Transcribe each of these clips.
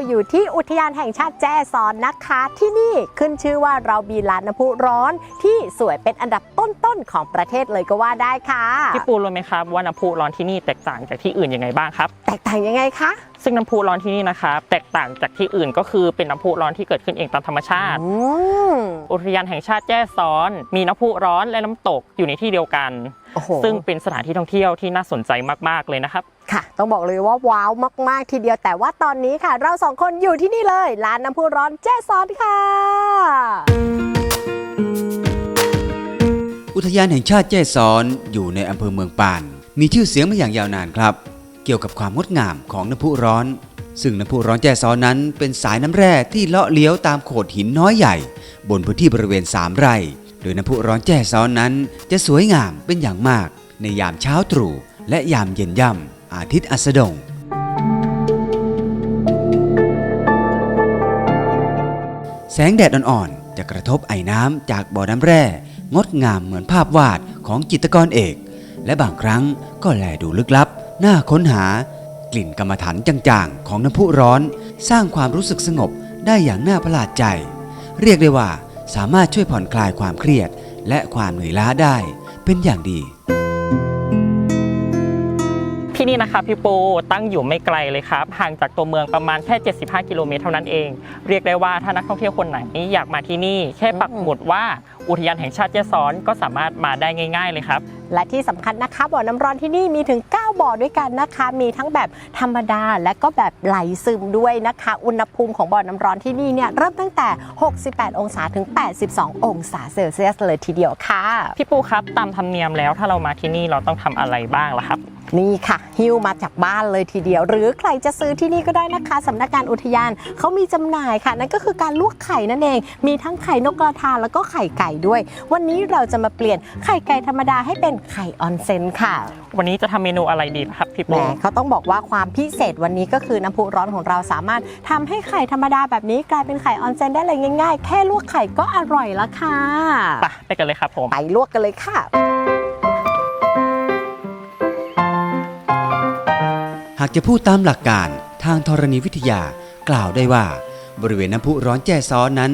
มตอนนี้เราอยู่ที่อุทยานแห่งชาติแจ้ซ้อนนะคะ ที่นี่ขึ้นชื่อว่าเรามีลานน้ำพุร้อน ที่สวยเป็นอันดับต้นๆของประเทศเลยก็ว่าได้ค่ะพี่ปูรู้ไหมครับว่าน้ำพุร้อนที่นี่แตกต่างจากที่อื่นยังไงบ้างครับ แตกต่างยังไงคะซึ่งน้ำพุร้อนที่นี่นะครับแตกต่างจากที่อื่นก็คือเป็นน้ำพุร้อนที่เกิดขึ้นเองตามธรรมชาติอืมอุทยานแห่งชาติแจ้ซ้อน มีน้ำพุร้อนและน้ำตกอยู่ในที่เดียวกันโอ้โหซึ่งเป็นสถานที่ท่องเที่ยวที่น่าสนใจมากๆเลยนะครับ ค่ะ ต้องบอกเลยว่าว้าวมากๆทีเดียวแต่ว่าตอนนี้ค่ะ เราสองคนอยู่ที่นี่เลย ร้านน้ำพุร้อนแจ้ซ้อนค่ะ อุทยานแห่งชาติแจ้ซ้อนอยู่ในอำเภอเมืองปาน มีชื่อเสียงมาอย่างยาวนานครับ เกี่ยวกับความงดงามของน้ำพุร้อน ซึ่งน้ำพุร้อนแจ้ซ้อนนั้น เป็นสายน้ำแร่ที่เลาะเลี้ยวตามโขดหินน้อยใหญ่ บนพื้นที่บริเวณ 3 ไร่ โดยน้ำพุร้อนแจ้ซ้อนนั้น จะสวยงามเป็นอย่างมาก ในยามเช้าตรู่และยามเย็นย่ำ อาทิตย์อัสดง แสงแดดอ่อนๆ จะกระทบไอ้น้ำจากบ่อน้ำแร่ งดงามเหมือนภาพวาดของจิตรกรเอก และบางครั้งก็แลดูลึกลับ น่าค้นหากลิ่นกรรมฐานจางๆ ของน้ำพุร้อน สร้างความรู้สึกสงบได้อย่างน่าประหลาดใจ เรียกได้ว่าสามารถช่วยผ่อนคลายความเครียดและความเหนื่อยล้าได้เป็นอย่างดี ที่นี่นะครับพี่ปูตั้งอยู่ไม่ไกลเลยครับ ห่างจากตัวเมืองประมาณแค่ 75 กิโลเมตรเท่านั้นเอง เรียกได้ว่าถ้านักท่องเที่ยวคนไหนอยากมาที่นี่ แค่ปักหมุดว่าอุทยานแห่งชาติแจ้ซ้อนก็สามารถมาได้ง่าย ๆ เลยครับ และที่สำคัญนะคะบ่อน้ำร้อนที่นี่มีถึง 9 บ่อด้วยกันนะคะ มีทั้งแบบธรรมดาและก็แบบไหลซึมด้วยนะคะ อุณหภูมิของบ่อน้ำร้อนที่นี่เนี่ยเริ่มตั้งแต่ 68 องศาถึง 82 องศาเซลเซียสเลยทีเดียวค่ะ พี่ปูครับตามธรรมเนียมแล้วถ้าเรามาที่นี่เราต้องทำอะไรบ้างล่ะครับ นี่ค่ะ หิ้วมาจากบ้านเลยทีเดียว หรือใครจะซื้อที่นี่ก็ได้นะคะสำนักงานอุทยานเขามีจำหน่ายค่ะ นั่นก็คือการลวกไข่นั่นเอง มีทั้งไข่นกกระทาแล้วก็ไข่ไก่ด้วย วันนี้เราจะมาเปลี่ยนไข่ไก่ธรรมดาให้เป็นไข่ออนเซนค่ะ วันนี้จะทำเมนูอะไรดีล่ะครับพี่แหมปูเขาต้องบอกว่าความพิเศษวันนี้ก็คือน้ำพุร้อนของเราสามารถทำให้ไข่ธรรมดาแบบนี้กลายเป็นไข่ออนเซนได้เลยง่าย ๆ แค่ลวกไข่ก็อร่อยละค่ะไปไปกันเลยครับผมไปลวกกันเลยค่ะ หากจะพูดตามหลักการทางธรณีวิทยากล่าวได้ว่า บริเวณน้ำพุร้อนแจ้ซ้อนนั้น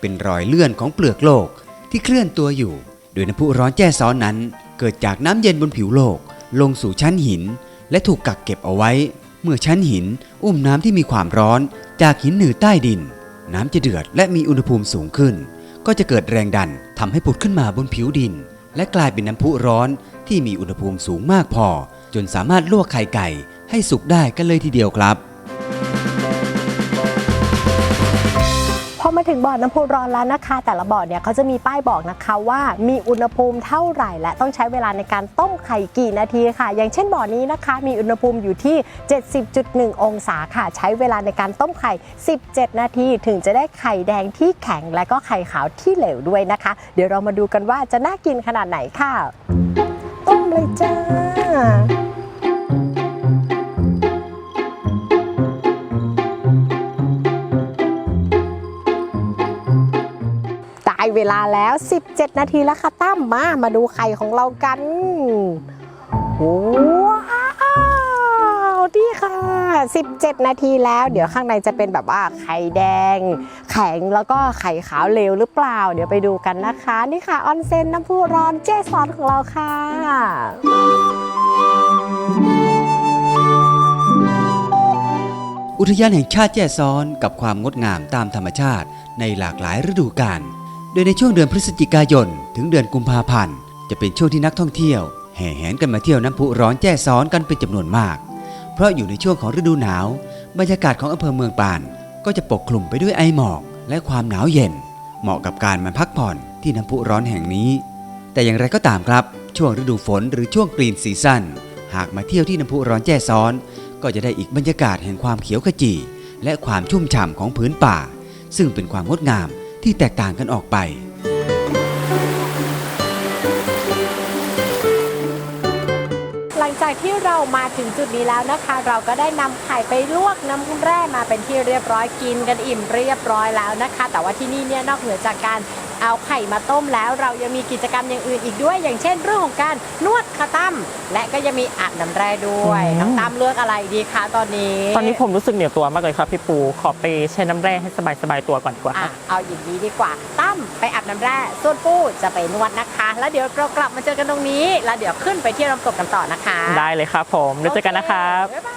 เป็นรอยเลื่อนของเปลือกโลกที่เคลื่อนตัวอยู่ โดยน้ำพุร้อนแจ้ซ้อนนั้น เกิดจากน้ำเย็นบนผิวโลก ลงสู่ชั้นหิน และถูกกักเก็บเอาไว้ เมื่อชั้นหิน อุ้มน้ำที่มีความร้อน จากหินหนือใต้ดิน น้ำจะเดือดและมีอุณหภูมิสูงขึ้น ก็จะเกิดแรงดันทำให้ผุดขึ้นมาบนผิวดิน และกลายเป็นน้ำพุร้อนที่มีอุณหภูมิสูงมากพอ จนสามารถลวกไข่ไก่ ให้สุกได้กันเลยทีเดียวครับ พอมาถึงบ่อน้ำพุร้อนแล้วนะคะ แต่ละบ่อเนี่ยเขาจะมีป้ายบอกนะคะว่ามีอุณหภูมิเท่าไหร่ และต้องใช้เวลาในการต้มไข่กี่นาทีค่ะ อย่างเช่นบ่อนี้นะคะ มีอุณหภูมิอยู่ที่ 70.1 องศาค่ะ ใช้เวลาในการต้มไข่ 17 นาทีถึงจะได้ไข่แดงที่แข็งและก็ไข่ขาวที่เหลวด้วยนะคะ เดี๋ยวเรามาดูกันว่าจะน่ากินขนาดไหนค่ะต้มเลยจ้า เวลาแล้ว 17 นาทีแล้วค่ะตั้มมา มาดูไข่ของเรากันว้าวดีค่ะ 17 นาทีแล้ว เดี๋ยวข้างในจะเป็นแบบว่าไข่แดง แข็งแล้วก็ไข่ขาวเลวหรือเปล่า เดี๋ยวไปดูกันนะคะ นี่ค่ะออนเซนน้ำพุร้อนเจซอนของเราค่ะอุทยานแห่งชาติแจ้ซ้อนกับความงดงามตามธรรมชาติในหลากหลายฤดูกาล โดยในช่วงเดือนพฤศจิกายน ถึงเดือนกุมภาพันธ์ จะเป็นช่วงที่นักท่องเที่ยว แห่แหนกันมาเที่ยวน้ำพุร้อนแจ้ซ้อนกันเป็นจำนวนมาก เพราะอยู่ในช่วงของฤดูหนาว บรรยากาศของอำเภอเมืองปาน ก็จะปกคลุมไปด้วยไอหมอกและความหนาวเย็น เหมาะกับการมาพักผ่อนที่น้ำพุร้อนแห่งนี้ แต่อย่างไรก็ตามครับ ช่วงฤดูฝนหรือช่วงกรีนซีซั่นหากมาเที่ยวที่น้ำพุร้อนแจ้ซ้อน ก็จะได้อีกบรรยากาศแห่งความเขียวขจีและความชุ่มฉ่ำของพื้นป่า ซึ่งเป็นความงดงาม ที่แตกต่างกันออกไป หลังจากที่เรามาถึงจุดนี้แล้วนะคะ เราก็ได้นำไข่ไปลวกน้ำแร่มาเป็นที่เรียบร้อยกินกันอิ่มเรียบร้อยแล้วนะคะ แต่ว่าที่นี่เนี่ยนอกเหนือจากการ เอาไข่มาต้มแล้วเรายังมีกิจกรรมอย่างอื่นอีกด้วย อย่างเช่น เรื่องของการนวดคาตั้มและก็ยังมีอาบน้ำแร่ด้วยอืม น้องตั้มเลือกอะไรดีคะตอนนี้ตอนนี้ผมรู้สึกเหนียวตัวมากเลยครับพี่ปู ขอไปใช้น้ำแร่ให้สบายๆตัวก่อนดีกว่าคอะรับ เอาอย่างนี้ดีกว่า ตั้มไปอาบน้ำแร่ส่วนปูจะไปนวดนะคะ แล้วเดี๋ยวเรากลับมาเจอกันตรงนี้ แล้วเดี๋ยวขึ้นไปเที่ยวน้ำตกกันต่อนะคะได้เลยครับผมแล้วเจอกันนะครับ โอเบ๊ายบาย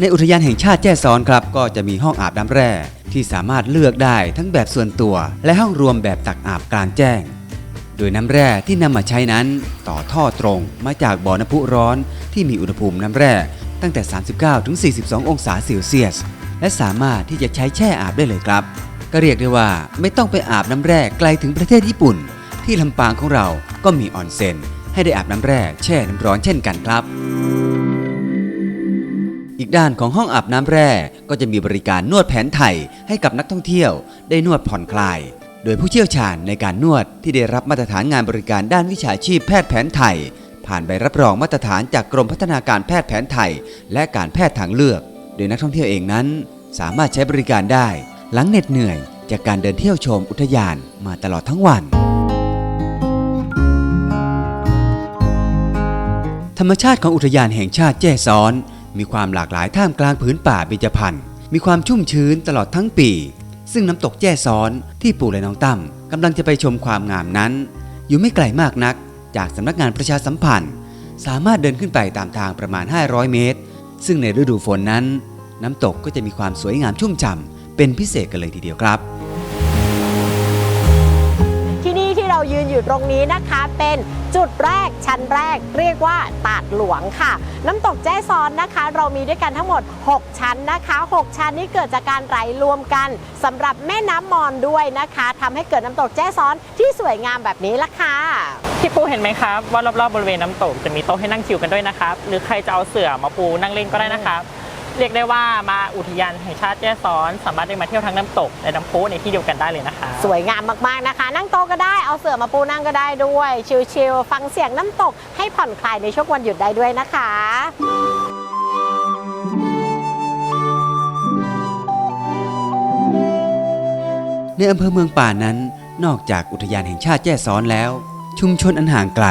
ในอุทยานแห่งชาติแจ้ซ้อนครับ ก็จะมีห้องอาบน้ำแร่ ที่สามารถเลือกได้ทั้งแบบส่วนตัว และห้องรวมแบบตักอาบกลางแจ้ง โดยน้ำแร่ที่นำมาใช้นั้นต่อท่อตรงมาจากบ่อน้ำพุร้อนที่มีอุณหภูมิน้ำแร่ตั้งแต่ 39ถึง42 องศาเซลเซียส และสามารถที่จะใช้แช่อาบได้เลยครับ ก็เรียกได้ว่าไม่ต้องไปอาบน้ำแร่ไกลถึงประเทศญี่ปุ่น ที่ลำปางของเราก็มีออนเซ็นให้ได้อาบน้ำแร่แช่น้ำร้อนเช่นกันครับ อีกด้านของห้องอาบน้ำแร่ก็จะมีบริการนวดแผนไทยให้กับนักท่องเที่ยว ได้นวดผ่อนคลาย โดยผู้เชี่ยวชาญในการนวดที่ได้รับมาตรฐานงานบริการด้านวิชาชีพแพทย์แผนไทย ผ่านใบรับรองมาตรฐานจากกรมพัฒนาการแพทย์แผนไทย และการแพทย์ทางเลือก โดยนักท่องเที่ยวเองนั้น สามารถใช้บริการได้ หลังเหน็ดเหนื่อย จากการเดินเที่ยวชมอุทยานมาตลอดทั้งวัน ธรรมชาติของอุทยานแห่งชาติแจ้ซ้อน มีความหลากหลายท่ามกลางผืนป่าเบญจพรรณมีความชุ่มชื้นตลอดทั้งปี ซึ่งน้ำตกแจ้ซ้อนที่ปู่และน้องตั้มกำลังจะไปชมความงามนั้น อยู่ไม่ไกลมากนัก จากสำนักงานประชาสัมพันธ์ สามารถเดินขึ้นไปตามทางประมาณ 500 เมตร ซึ่งในฤดูฝนนั้น น้ำตกก็จะมีความสวยงามชุ่มฉ่ำเป็นพิเศษกันเลยทีเดียวครับ อยู่ตรงนี้นะคะเป็นจุดแรกชั้นแรกเรียกว่าตาดหลวงค่ะ น้ำตกแจ้ซ้อนนะคะ เรามีด้วยกันทั้งหมด 6 ชั้นนะคะ 6 ชั้นนี้เกิดจากการไหลรวมกันสำหรับแม่น้ำมอนด้วยนะคะทำให้เกิดน้ำตกแจ้ซ้อนที่สวยงามแบบนี้ละค่ะพี่ปูเห็นไหมครับว่ารอบๆบริเวณน้ำตกจะมีโต๊ะให้นั่งชิลกันด้วยนะครับหรือใครจะเอาเสื่อมาปูนั่งเล่นก็ได้นะครับ เรียกได้ว่ามาอุทยานแห่งชาติแจ้ซ้อนสามารถได้มาเที่ยวทั้งน้ำตกและน้ำพุในที่เดียวกันได้เลยนะครับสวยงามมากๆนะคะ นั่งโต๊ะก็ได้เอาเสื่อมาปูนั่งก็ได้ด้วย ชิลๆฟังเสียงน้ำตกให้ผ่อนคลายในช่วงวันหยุดได้ด้วยนะคะในอำเภอเมืองป่านั้น นอกจากอุทยานแห่งชาติแจ้ซ้อนแล้ว ชุมชนอันห่างไกล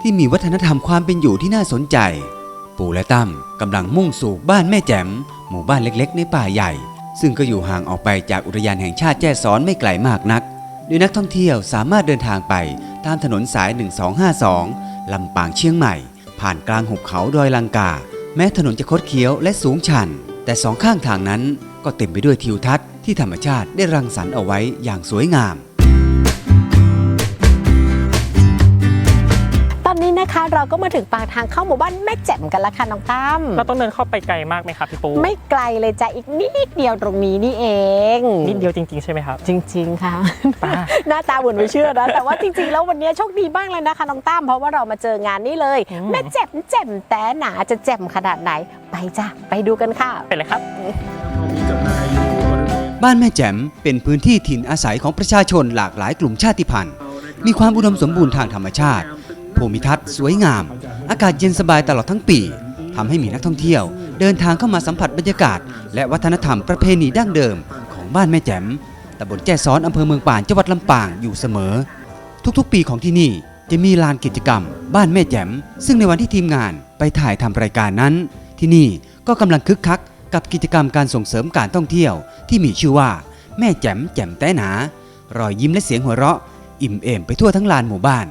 ที่มีวัฒนธรรมความเป็นอยู่ที่น่าสนใจ ปู่และตั้มกำลังมุ่งสู่บ้านแม่แจ่มหมู่บ้านเล็กๆ ในป่าใหญ่ ซึ่งก็อยู่ห่างออกไปจากอุทยานแห่งชาติแจ้ซ้อนไม่ไกลมากนักโดยนักท่องเที่ยวสามารถเดินทางไปตามถนนสาย 1252 ลำปางเชียงใหม่ ผ่านกลางหุบเขาดอยลังกา แม้ถนนจะคดเคี้ยวและสูงชัน แต่สองข้างทางนั้นก็เต็มไปด้วยทิวทัศน์ที่ธรรมชาติได้รังสรรค์เอาไว้อย่างสวยงาม นนี้นะคะ เราก็มาถึงปากทางเข้าหมู่บ้านแม่แจ่มกันแล้วค่ะน้องตั้มเราต้องเดินเข้าไปไกลมากไหมครับพี่ปูไม่ไกลเลยจ้ะอีกนิดเดียวตรงนี้นี่เอง นิดเดียวจริงๆใช่ไหมครับ จริง ๆ ค่ะป้าหน้าตาเหมือนไม่เชื่อนะ แต่ว่าจริงๆ แล้ววันนี้โชคดีมากเลยนะคะน้องตั้มเพราะว่าเรามาเจองานนี้เลยอืมแม่แจ่มแจ่มแต่หนาจะแจ่มขนาดไหน ไปจ้ะไปดูกันค่ะเป็นเลยครับบ้านแม่แจ่มเป็นพื้นที่ถิ่นอาศัยของประชาชนหลากหลายกลุ่มชาติพันธุ์ มีความอุดมสมบูรณ์ทางธรรมชาติ ภูมิทัศน์สวยงาม อากาศเย็นสบายตลอดทั้งปีทำให้มีนักท่องเที่ยว เดินทางเข้ามาสัมผัสบรรยากาศ และวัฒนธรรมประเพณีดั้งเดิม ของบ้านแม่แจ่มตำบลแจ้ซ้อนอำเภอเมืองป่านจังหวัดลำปางอยู่เสมอ ทุกๆ ปีของที่นี่จะมีลานกิจกรรม บ้านแม่แจ่มซึ่งในวันที่ทีมงานไปถ่ายทำรายการนั้น ที่นี่ก็กำลังคึกคักกับกิจกรรมการส่งเสริมการท่องเที่ยว ที่มีชื่อว่า แม่แจ่มแจ่มแต้หนารอยยิ้มและเสียงหัวเราะ อิ่มเอมไปทั่วทั้งลานหมู่บ้าน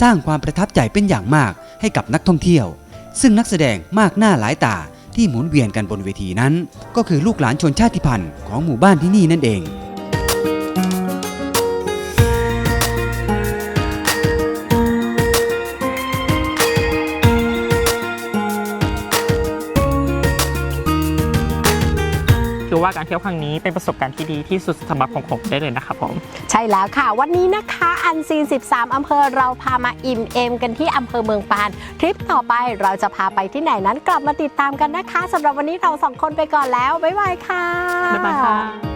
สร้างความประทับใจเป็นอย่างมากให้กับนักท่องเที่ยว ซึ่งนักแสดงมากหน้าหลายตาที่หมุนเวียนกันบนเวทีนั้น ก็คือลูกหลานชนชาติพันธุ์ของหมู่บ้านที่นี่นั่นเอง ว่าการเที่ยวครั้งนี้เป็นประสบการณ์ที่ดีที่สุดสำหรับของผมได้เลยนะครับผม ใช่แล้วค่ะ วันนี้นะคะอันซีน 13 อำเภอเราพามาอิ่มเอมกันที่อำเภอเมืองปานทริปต่อไปเราจะพาไปที่ไหนนั้นกลับมาติดตามกันนะคะสำหรับวันนี้เราสองคนไปก่อนแล้วบ๊ายบายค่ะบ๊ายบายครับ